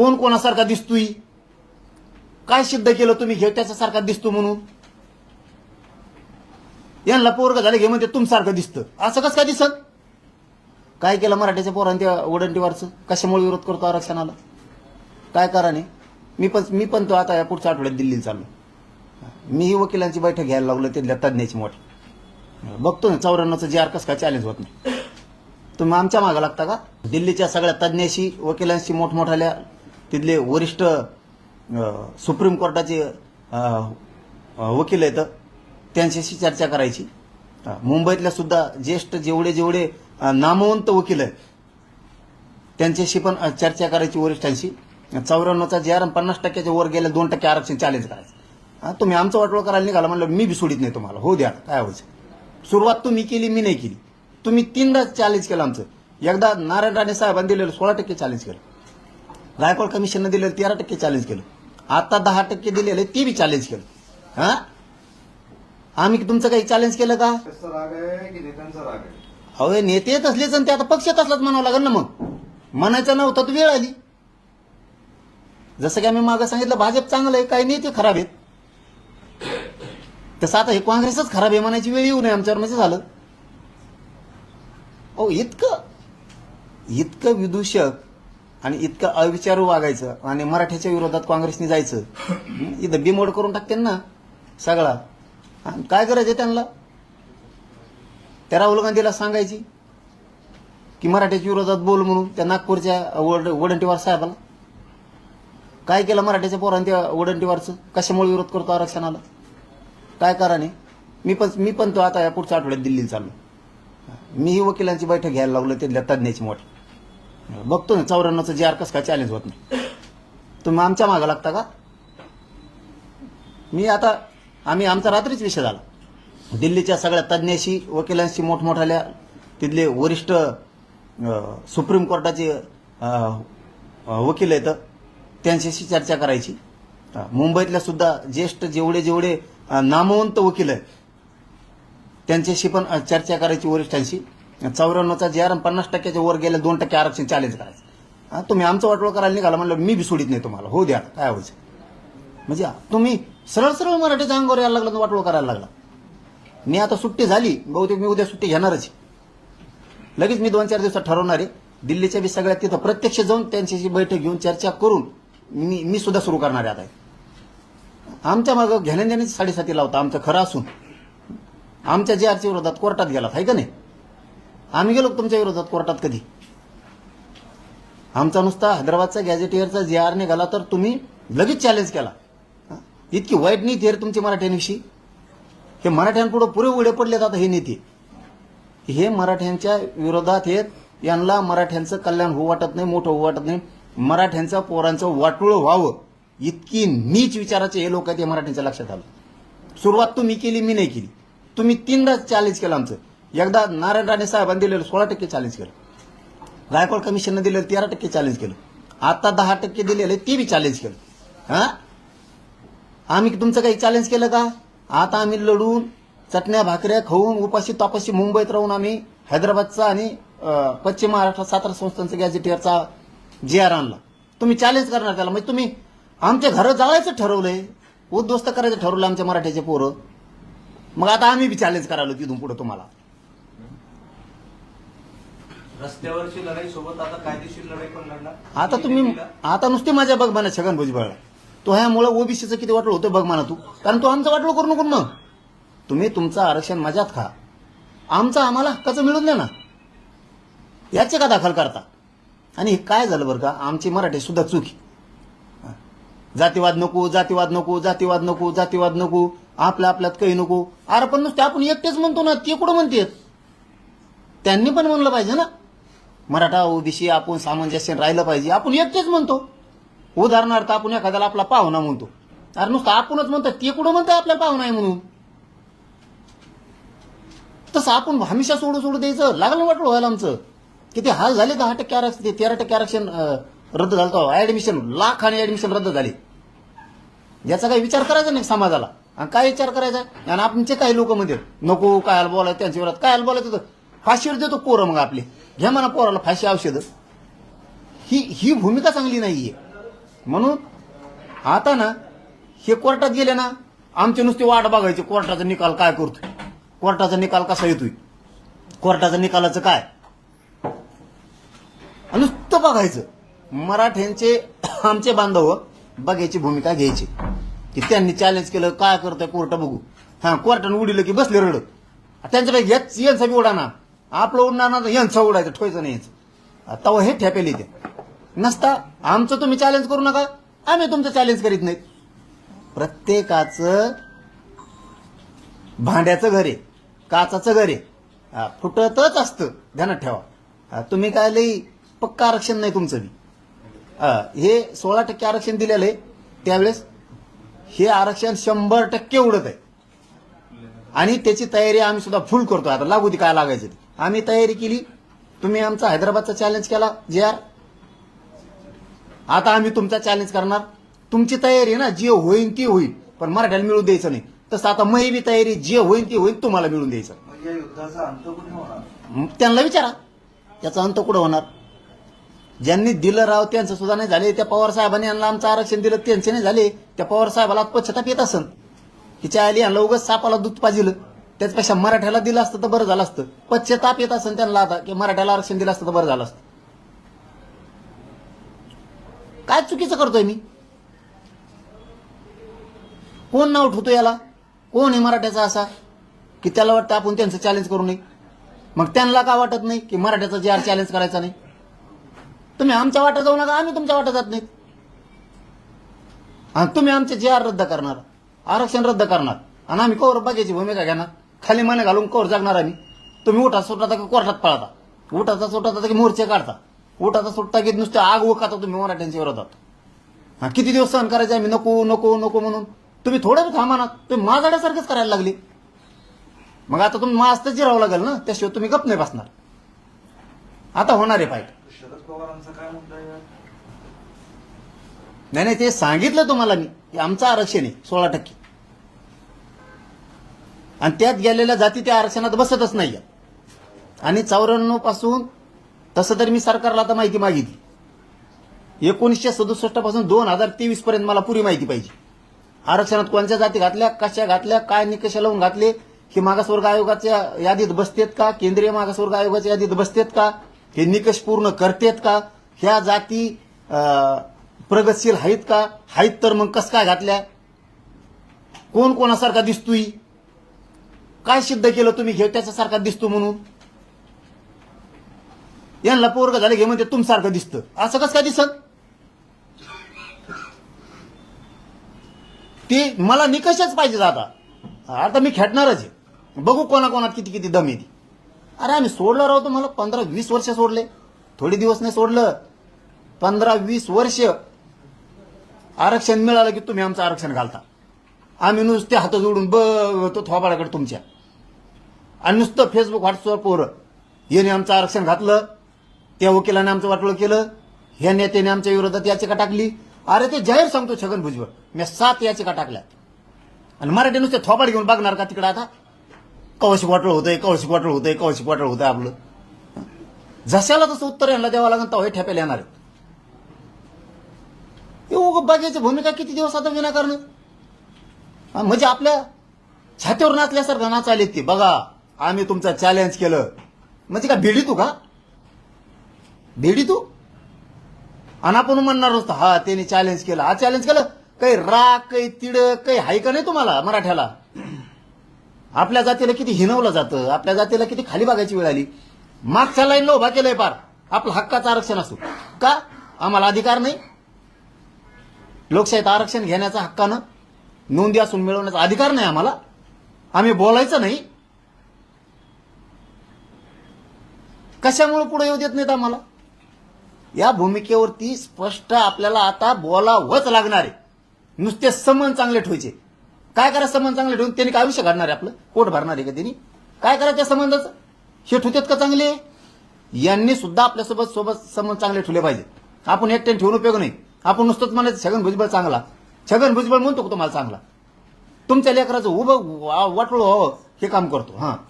कोण कोणासारखा दिसतोय? काय सिद्ध केलं तुम्ही घे त्याच्यासारखा दिसतो म्हणून? यांना पोरग झाले घे म्हणते तुमसारखं दिसतं. असं कसं काय दिसत? काय केलं मराठीच्या पोरांनी त्या कशामुळे विरोध करतो आरक्षणाला? काय करा नाही मी पण मी पण तो आता या पुढच्या आठवड्यात दिल्लीला चाललो. मीही वकिलांची बैठक घ्यायला लागलो तिथल्या तज्ज्ञाची मोठी. बघतो ना चौऱ्याण्णवचं जे आर कसं काय चॅलेंज होत नाही. तुम्ही आमच्या मागं लागता का? दिल्लीच्या सगळ्या तज्ज्ञाशी वकिलांशी मोठमोठाल्या तिथले वरिष्ठ सुप्रीम कोर्टाचे वकील आहेत. त्यांच्याशी चर्चा करायची. मुंबईतल्या सुद्धा ज्येष्ठ जेवढे जेवढे नामवंत वकील आहेत त्यांच्याशी पण चर्चा करायची वरिष्ठांशी. चौऱ्याण्णवचा जे आर पन्नास टक्क्याच्या वर गेल्या दोन टक्के आरक्षण चॅलेंज करायचं. तुम्ही आमचं वाटोळ करायला निघाला म्हणलं मी बी सोडित नाही तुम्हाला. हो द्या काय व्हायचं सुरुवात तुम्ही केली मी नाही केली. तुम्ही तीनदा चॅलेंज केलं आमचं. एकदा नारायण राणे साहेबांनी दिलेलं सोळा टक्के चॅलेंज केलं. गायकवाड कमिशननं दिलेलं तेरा टक्के चॅलेंज केलं. आता दहा टक्के दिलेलं ते बी चॅलेंज केलं. हा? आम्ही तुमचं काही चॅलेंज केलं का? हवे नेते येत असलेच आणि ते आता पक्षात असलाच म्हणावं लागेल ना मग. म्हणायचं नव्हतं तर वेळ आली. जसं की आम्ही मागं सांगितलं भाजप चांगलं आहे काही नेते खराब आहेत. तसं आता हे काँग्रेसच खराब आहे म्हणायची वेळ येऊ नये आमच्यावर म्हणजे झालं. ओ इतकं इतकं विदूषक आणि इतकं अविचारू वागायचं आणि मराठ्याच्या विरोधात काँग्रेसने जायचं? इथं बिमोड करून टाकते ना सगळा. काय करायचं त्यांना? त्या राहुल गांधीला सांगायची. की मराठ्याच्या विरोधात बोल म्हणून त्या नागपूरच्या वड वडंटीवार साहेबाला. काय केलं मराठ्याच्या पोरांनी त्या वडंटीवारचं? कशामुळे विरोध करतो आरक्षणाला? काय करा नाही मी पण मी पण तो आता या पुढच्या आठवड्यात दिल्लीला चाललो. मीही वकिलांची बैठक घ्यायला लागलो तिथल्या तज्ज्ञाची मोठी. बघतो ना चौऱ्याण्णवचं जे आर कसं काय चॅलेंज होत नाही. तुम्ही आमच्या मागं लागता का? मी आता आम्ही आमचा रात्रीच विषय झाला. दिल्लीच्या सगळ्या तज्ज्ञाशी वकिलांशी मोठमोठाल्या तिथले वरिष्ठ सुप्रीम कोर्टाचे वकील आहेत. त्यांच्याशी चर्चा करायची. मुंबईतल्या सुद्धा ज्येष्ठ जेवढे जेवढे नामवंत वकील आहेत त्यांच्याशी पण चर्चा करायची वरिष्ठांशी. चौऱ्याण्णवचा जे आर पन्नास टक्क्याच्या वर गेल्या दोन टक्के आरक्षण चॅलेंज करायचं. हा, तुम्ही आमचं वाटोळ करायला निघाला म्हणलं मी बी सोडित नाही तुम्हाला. हो द्या काय व्हायचं म्हणजे तुम्ही सरळ सरळ मराठीच्या अंगावर यायला लागला वाटोळ करायला लागला. मी आता सुट्टी झाली बहुतेक मी उद्या सुट्टी घेणारच आहे. लगेच मी दोन चार दिवसात ठरवणार आहे. दिल्लीच्या बी सगळ्यात तिथं प्रत्यक्ष जाऊन त्यांच्याशी बैठक घेऊन चर्चा करून मी मी सुद्धा सुरू करणार आहे आता. आमच्या मागं घेण्याने साडेसाती लावता आमचं खरं असून. आमच्या जे आरच्या विरोधात कोर्टात गेला आहे का नाही? आम्ही गेलो तुमच्या विरोधात कोर्टात कधी? आमचा नुसता हैदराबादचा गॅझेटियरचा जे आर निघाला तर तुम्ही लगेच चॅलेंज केला. इतकी वाईट नीती आहे तुमची मराठ्यांविषयी. हे मराठ्यांपुढं पुरे उडे पडलेत आता हे नीती. हे मराठ्यांच्या विरोधात आहेत. यांना मराठ्यांचं कल्याण होऊ वाटत नाही मोठं होऊ वाटत नाही. मराठ्यांच्या पोरांचं वाटूळ व्हावं. इतकी नीच विचाराचे हे लोक आहेत हे मराठ्यांच्या लक्षात आलं. सुरुवात तुम्ही केली मी नाही केली. तुम्ही तीनदा चॅलेंज केलं आमचं. एकदा नारायण राणे साहेबांनी दिलेलं सोळा टक्के चॅलेंज केलं. गायकवाड कमिशननं दिलेलं तेरा टक्के चॅलेंज केलं. आता दहा टक्के दिलेलं ते बी चॅलेंज केलं. हा? आम्ही तुमचं काही चॅलेंज केलं का? आता आम्ही लढून चटण्या भाकऱ्या खाऊन उपाशी तापाशी मुंबईत राहून आम्ही हैदराबादचा आणि पश्चिम महाराष्ट्र सातारा संस्थांचा गॅझेटियरचा जे आर आणला. तुम्ही चॅलेंज करणार त्याला. म्हणजे तुम्ही आमच्या घरं जाळायचं ठरवलंय. उद्ध्वस्त करायचं ठरवलं आमच्या मराठ्याचे पोरं. मग आता आम्ही बी चॅलेंज करायला तिथून पुढे तुम्हाला. रस्त्यावरची लढाई सोबत आता कायदेशीर लढाई पण लढणार. आता तुम्ही आता नुसती माझ्या बघ म्हणा छगन भुजबळ. तो ह्यामुळे ओबीसीचं किती वाटलं होतं बघ म्हणा तू? कारण तू आमचं वाटलं करू नको मग. तुम्ही तुमचं आरक्षण मजात खा. आमचं आम्हाला हक्काचं मिळून द्या ना. याचे का दाखल करता? आणि हे काय झालं बरं का? आमची मराठी सुद्धा चुकी. जातीवाद नको जातीवाद नको जातीवाद नको जातीवाद नको. आपल्या आपल्यात काही नको. अरे पण नुसते आपण एकटेच म्हणतो ना ते कुठं म्हणतेत? त्यांनी पण म्हणलं पाहिजे ना. मराठा ओबीसी आपण सामंजस्य राहिलं पाहिजे. आपण एकटेच म्हणतो. उदाहरणार्थ आपण एखाद्याला आपला पाहुणा म्हणतो. अरे नुसतं आपणच म्हणतो ते कुठं म्हणतात आपला पाहुणा आहे म्हणून? तसं आपण हमेशा सोडू सोडू द्यायचं. लागलं वाटलं व्हायला आमचं. किती हाल झाले दहा टक्के आरक्षण ते तेरा टक्के आरक्षण रद्द झालं होतं. ऍडमिशन लाखाने ऍडमिशन रद्द झाले. याचा काही विचार करायचा नाही समाजाला. आणि काय विचार करायचा? आणि आमचे काही लोक म्हणजे नको काय बोलायचं? त्यांच्या विरोधात काय बोलायचं? होतं फाशीवर देतो पोरं मग आपले. घ्या म्हणा पोराला फाशी औषध. ही ही भूमिका चांगली नाहीये. म्हणून आता ना हे कोर्टात गेले ना आमचे नुसते वाट बघायचे कोर्टाचा निकाल काय करतोय? कोर्टाचा निकाल कसा येतोय? कोर्टाचा निकालाचं काय? नुसतं बघायचं. मराठ्यांचे आमचे बांधव बघायची भूमिका घ्यायची. की त्यांनी चॅलेंज केलं काय करतोय कोर्ट बघू. हा कोर्टानं उडीलं की बसले रडत. त्यांच्यापैकी याच यांचा बी उडाना आपलं उडणार यांचं उडायचं ठोयचं नाही तवा हे ठेपेल इथे. नसता आमचं तुम्ही चॅलेंज करू नका. आम्ही तुमचं चॅलेंज करीत नाही प्रत्येकाचं भांड्याचं घर आहे काचाचं घर आहे. फुटतच असतं ध्यानात ठेवा. तुम्ही काय लई पक्का आरक्षण नाही तुमचं बी. हे सोळा टक्के आरक्षण दिलेलं आहे त्यावेळेस हे आरक्षण शंभर टक्के उडत आहे. आणि त्याची तयारी आम्ही सुद्धा फुल करतो आता लागू ती काय लागायची ती. आम्ही तयारी केली. तुम्ही आमचा हैदराबादचा चॅलेंज केला. जे आर. आता आम्ही तुमचा चॅलेंज करणार. तुमची तयारी आहे ना जे होईल ती होईल पण मराठ्याला मिळून द्यायचं नाही. तसं आता मै बी तयारी जे होईल ती होईल तुम्हाला मिळून द्यायचं. त्यांना विचारा. त्याचा अंत कुठं होणार? ज्यांनी दिलं राव त्यांचं सुद्धा नाही झाले. त्या पवार साहेबांनी यांना आमचं आरक्षण दिलं त्यांचे नाही झाले. त्या पवार साहेबाला पश्चाताप येत असन. तिच्या आली यांना उगाच सापाला दूध पाजिलं. त्याच्यापेक्षा मराठ्याला दिलं असतं तर बरं झालं असतं. पश्चाताप येत असं त्यांना आता की मराठ्याला आरक्षण दिलं असतं तर बरं झालं असतं. काय चुकीचं करतोय मी? कोण नाव ठेवतो याला? कोण आहे मराठ्याचा असा? की त्याला वाटतं आपण त्यांचं चॅलेंज करू नये. मग त्यांना का वाटत नाही की मराठ्याचा जे आर चॅलेंज करायचा नाही? तुम्ही आमच्या वाटा जाऊ नका आम्ही तुमच्या वाटा जात नाही आणि तुम्ही आमचे जे आर रद्द करणार आरक्षण रद्द करणार आणि आम्ही कवर बघायची भूमिका घेणार. खाली मने घालून कवर जगणार आम्ही. तुम्ही उठा सुटता की कोर्टात पळता? उठाचा सुटता की मोर्चे काढता? उठाचा सुटता की नुसते आग उकाता तुम्ही मराठ्यांच्या विरोधात. हा किती दिवस सहन करायचे आम्ही? नको नको नको म्हणून. तुम्ही थोडं बी थांबा ना. तुम्ही माझ्यासारखंच करायला लागली. मग आता तुम्ही मास्त जिरावं लागेल ना? त्याशिवाय तुम्ही गप नाही बसणार. आता होणार आहे फाईट शरद पवारांचा काय मुद्दा आहे? यात? नाही नाही ते सांगितलं तुम्हाला मी. की आमचं आरक्षण आहे सोळा टक्के. आणि त्यात गेलेल्या जाती त्या आरक्षणात बसतच नाही आणि चौऱ्याण्णवपासून तसं तर मी सरकारला आता माहिती मागितली. एकोणीसशे सदुसष्टपासून दोन हजार तेवीस पर्यंत मला पुरी माहिती पाहिजे. आरक्षणात कोणत्या जाती घातल्या कशा घातल्या काय निकष लावून घातले हे मागासवर्ग आयोगाच्या यादीत बसतेत का? केंद्रीय मागासवर्ग आयोगाच्या यादीत बसतेत का? हे निकष पूर्ण करतेत का? ह्या जाती प्रगतशील आहेत का? आहेत तर मग कस काय घातल्या? कोण कोणासारखा दिसतोय? काय सिद्ध केलं तुम्ही? घे त्याच्यासारखा दिसतो म्हणून. यांना पोरग झाले घे म्हणते तुमसारखं दिसतं. असं कसं काय दिसत? ते मला निकषच पाहिजे आता आता मी खेटणारच आहे. बघू कोणाकोणात किती किती दम येते अरे आम्ही सोडलं राहतो मला पंधरा वीस वर्ष सोडले. थोडे दिवस नाही सोडलं. पंधरा वीस वर्ष आरक्षण मिळालं की तुम्ही आमचं आरक्षण घालता. आम्ही नुसते हात जोडून बघतो थोबाडाकडे तुमच्या. आणि नुसतं फेसबुक व्हॉट्सअप पोरं याने आमचं आरक्षण घातलं त्या वकिलाने आमचं वाटोळं केलं ह्या नेत्याने आमच्या विरोधात याचिका टाकली. अरे ते जाहीर सांगतो छगन भुजबळ. मी सात याचिका टाकल्या. आणि मराठी नुसते थोबाड घेऊन बघणार का तिकडे आता? कवशी वाटळ होतंय कवशी वाटळ होतंय कवशी वाटळ होतंय आपलं. जशाला तसं उत्तर यांना द्यावं लागेल तेव्हा हे ठेप्याला येणार आहेत. बघायची भूमिका किती दिवस आता विनाकारण? म्हणजे आपल्या छातीवर नाचल्यासारखं नाचायला ते बघा. आम्ही तुमचं चॅलेंज केलं. म्हणजे का भेडी तू का? भेडी तू? आणि आपण म्हणणार नसतं हा त्याने चॅलेंज केलं. हा चॅलेंज केलं? काही राग काही तिड काही हाय का नाही तुम्हाला मराठ्याला? आपल्या जातीला किती हिनवलं जातं आपल्या जातीला किती खाली बघायची वेळ आली. मागच्या लाईनला उभा केलंय पार. आपलं हक्काचं आरक्षण असतो का? आम्हाला अधिकार नाही. लोकशाहीत आरक्षण घेण्याचा हक्कानं नोंदी असून मिळवण्याचा अधिकार नाही आम्हाला. आम्ही बोलायचं नाही. कशामुळे पुढे येऊ देत नाहीत आम्हाला? या भूमिकेवरती स्पष्ट आपल्याला आता बोलावंच लागणार आहे. नुसते समन चांगले ठेवायचे. काय करा समन चांगले ठेवून? त्यांनी काय आयुष्य काढणार आहे आपलं? पोट भरणार आहे का त्यांनी? काय करायचं त्या संबंधाचं हे ठेवतात का चांगले? यांनी सुद्धा आपल्यासोबत सोबत संबंध चांगले ठेवले पाहिजे. आपण एकट्याने ठेवून उपयोग नाही. आपण नुसतंच म्हणायचं छगन भुजबळ चांगला. छगन भुजबळ म्हणतो तुम्हाला चांगला? तुमच्या लेकराचं उभं वा- वाटलं व्हावं. हे काम करतो. हां.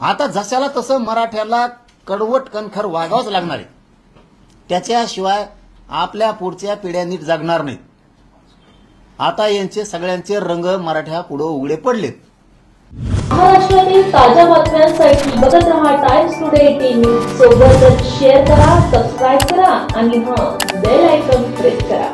आता जशाला तसं मराठ्याला कडवट कणखर वागावंच लागणार आहे. त्याच्याशिवाय आपल्या पुढच्या पिढ्या नीट जगणार नाहीत. आता यांचे सगळ्यांचे रंग मराठ्या पुढे उघडे पडलेत. महाराष्ट्रातील ताज्या बातम्यांसाठी बघत रहा टाइम्स टुडे एटीन न्यूज सोबतच शेअर करा सबस्क्राईब करा आणि हा बेल आयकॉन प्रेस करा.